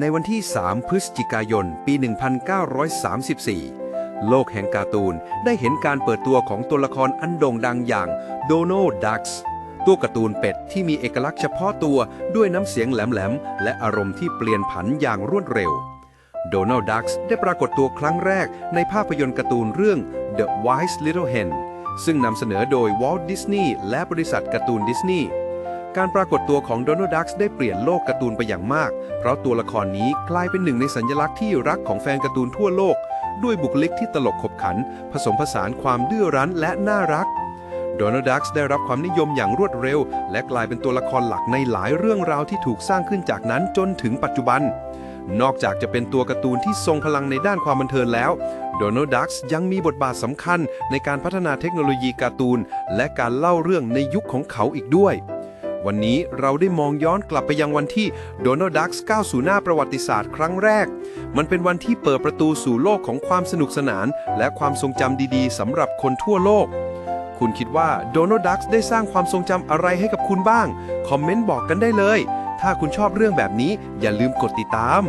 ในวันที่ 3 พฤศจิกายน ปี 1934 โลกแห่งการ์ตูนได้เห็นการเปิดตัวของตัวละครอันโด่งดังอย่างโดโนดักส์ตัวการ์ตูนเป็ดที่มีเอกลักษณ์เฉพาะตัวด้วยน้ำเสียงแหลมๆ และอารมณ์ที่เปลี่ยนผันอย่างรวดเร็ว โดนัลด์ดักส์ได้ปรากฏตัวครั้งแรกในภาพยนตร์การ์ตูนเรื่อง The Wise Little Hen ซึ่งนำเสนอโดยวอล t ์ดิสนีย์และบริษัทการ์ตูนดิสนีย์ การปรากฏตัวของโดนัลด์ดักส์ได้เปลี่ยนโลกการ์ตูนไปอย่างมาก เพราะตัวละครนี้กลายเป็นหนึ่งในสัญลักษณ์ที่รักของแฟนการ์ตูนทั่วโลก ด้วยบุคลิกที่ตลกขบขัน ผสมผสานความดื้อรั้นและน่ารัก โดนัลด์ดักส์ได้รับความนิยมอย่างรวดเร็ว และกลายเป็นตัวละครหลักในหลายเรื่องราวที่ถูกสร้างขึ้นจากนั้นจนถึงปัจจุบัน นอกจากจะเป็นตัวการ์ตูนที่ทรงพลังในด้านความบันเทิงแล้วโดนัลด์ดักส์ยังมีบทบาทสำคัญในการพัฒนาเทคโนโลยีการ์ตูน และการเล่าเรื่องในยุคของเขาอีกด้วย วันนี้เราได้มองย้อนกลับไปยังวันที่โดนัลด์ดักส์ก้าวสู่หน้าประวัติศาสตร์ครั้งแรก มันเป็นวันที่เปิดประตูสู่โลกของความสนุกสนาน และความทรงจำดีๆสำหรับคนทั่วโลก คุณคิดว่าโดนัลด์ดักส์ได้สร้างความทรงจำอะไรให้กับคุณบ้าง คอมเมนต์บอกกันได้เลย ถ้าคุณชอบเรื่องแบบนี้อย่าลืมกดติดตาม